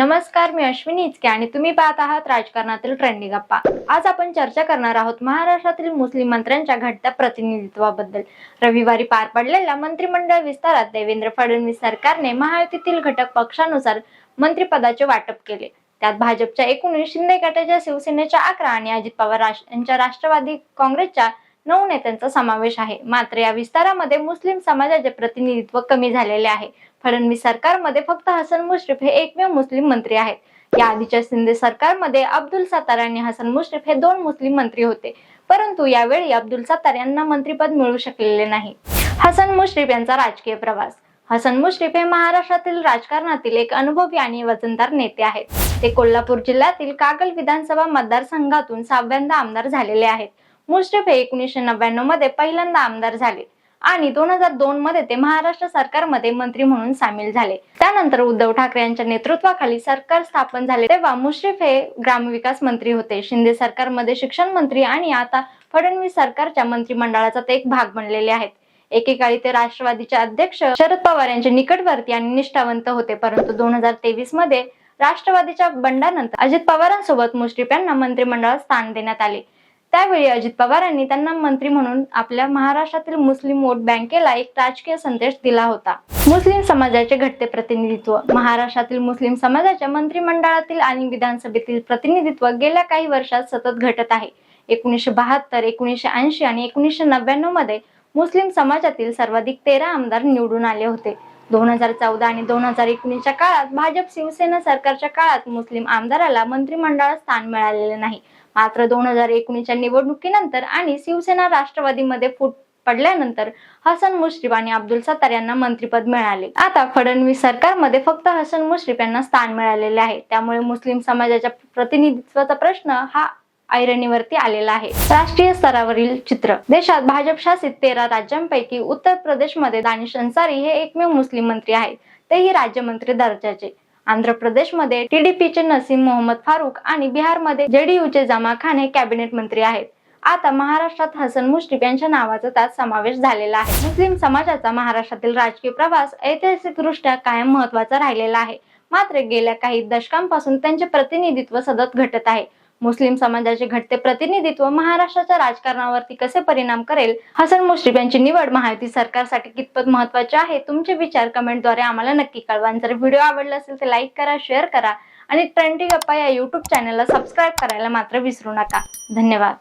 नमस्कार मी अश्विनी इचके आणि तुम्ही पाहत आहात राजकारणातील ट्रेंडिंग गप्पा. आज आपण चर्चा करणार आहोत महाराष्ट्रातील मुस्लिम मंत्र्यांच्या घटत्या प्रतिनिधित्वाबद्दल. रविवारी पार पडलेल्या मंत्रिमंडळ विस्तारात देवेंद्र फडणवीस सरकारने महायुतीतील घटक पक्षानुसार मंत्रिपदाचे वाटप केले. त्यात भाजपच्या एकोणीस शिंदे गटाच्या शिवसेनेच्या अकरा आणि अजित पवार यांच्या राष्ट्रवादी काँग्रेसच्या नऊ नेत्यांचा समावेश आहे. मात्र या विस्तारामध्ये मुस्लिम समाजाचे प्रतिनिधित्व कमी झालेले आहे. फडणवीस सरकारमध्ये फक्त हसन मुश्रीफ हे एकमेव मुस्लिम मंत्री आहेत. या आधीच्या शिंदे सरकारमध्ये अब्दुल सत्तार आणि हसन मुश्रीफ हे दोन मुस्लिम मंत्री होते. परंतु यावेळी अब्दुल सत्तार यांना मंत्रिपद मिळू शकलेले नाही. हसन मुश्रीफ यांचा राजकीय प्रवास. हसन मुश्रीफ हे महाराष्ट्रातील राजकारणातील एक अनुभवी आणि वजनदार नेते आहेत. ते कोल्हापूर जिल्ह्यातील कागल विधानसभा मतदारसंघातून सहाव्यांदा आमदार झालेले आहेत. मुश्रफ हे एकोणीसशे नव्याण्णवमध्ये पहिल्यांदा आमदार झाले आणि दोन हजार दोन मध्ये ते महाराष्ट्र सरकारमध्ये मंत्री म्हणून सामील झाले. त्यानंतर उद्धव ठाकरे यांच्या नेतृत्वाखाली सरकार स्थापन झाले. तेव्हा मुश्रीफ हे ग्रामविकास मंत्री होते. शिंदे सरकारमध्ये शिक्षण मंत्री आणि आता फडणवीस सरकारच्या मंत्रिमंडळाचा ते एक भाग बनलेले आहेत. एकेकाळी ते राष्ट्रवादीचे अध्यक्ष शरद पवार यांचे निकटवर्ती आणि निष्ठावंत होते. परंतु दोन हजार तेवीसमध्ये राष्ट्रवादीच्या बंडानंतर अजित पवारांसोबत मुश्रीफ यांना मंत्रिमंडळात स्थान देण्यात आले. त्यावेळी अजित पवारांनी त्यांना मंत्री म्हणून आपल्या महाराष्ट्रातील मुस्लिम वोट बँकेला एक राजकीय संदेश दिला होता. मुस्लिम समाजाचे घटते प्रतिनिधित्व. महाराष्ट्रातील मुस्लिम समाजाच्या मंत्रिमंडळातील आणि विधानसभेतील प्रतिनिधित्व गेल्या काही वर्षात सतत घटत आहे. एकोणीसशे बहात्तर एकोणीसशे ऐंशी आणि एकोणीसशे नव्याण्णवमध्ये मुस्लिम समाजातील सर्वाधिक तेरा आमदार निवडून आले होते. दोन हजार चौदा आणि दोन हजार एकोणीसच्या काळात भाजप शिवसेना सरकारच्या काळात मुस्लिम आमदाराला मंत्रिमंडळात स्थान मिळालेले नाही. मात्र दोन हजार एकोणीसच्या निवडणुकीनंतर आणि शिवसेना राष्ट्रवादीमध्ये फूट पडल्यानंतर हसन मुश्रीफ आणि अब्दुल सत्तार यांना मंत्रीपद मिळाले. आता फडणवीस सरकारमध्ये फक्त हसन मुश्रीफ यांना स्थान मिळालेले आहे. त्यामुळे मुस्लिम समाजाच्या प्रतिनिधित्वाचा प्रश्न हा ऐरणीवरती आलेला आहे. राष्ट्रीय स्तरावरील चित्र. देशात भाजप शासित तेरा राज्यांपैकी उत्तर प्रदेशमध्ये दानिश अन्सारी हे एकमेव मुस्लिम मंत्री आहेत. तेही राज्यमंत्री दर्जाचे. आंध्र प्रदेशमध्ये टीडीपीचे नसीम मोहम्मद फारूक आणि बिहारमध्ये जेडीयूचे जमा खान हे कॅबिनेट मंत्री आहेत. आता महाराष्ट्रात हसन मुश्रीफ यांच्या नावाचा त्यात समावेश झालेला आहे. मुस्लिम समाजाचा महाराष्ट्रातील राजकीय प्रवास ऐतिहासिकदृष्ट्या कायम महत्त्वाचा राहिलेला आहे. मात्र गेल्या काही दशकांपासून त्यांचे प्रतिनिधित्व सतत घटत आहे. मुस्लिम समाजाचे घटते प्रतिनिधित्व महाराष्ट्राच्या राजकारणावरती कसे परिणाम करेल? हसन मुश्रीफ यांची निवड महायुती सरकारसाठी कितपत महत्त्वाचे आहे? तुमचे विचार कमेंटद्वारे आम्हाला नक्की कळवा. आणि जर व्हिडिओ आवडला असेल तर लाईक करा शेअर करा. आणि ट्रेंडी गप्पा या युट्यूब चॅनलला सबस्क्राईब करायला मात्र विसरू नका. धन्यवाद.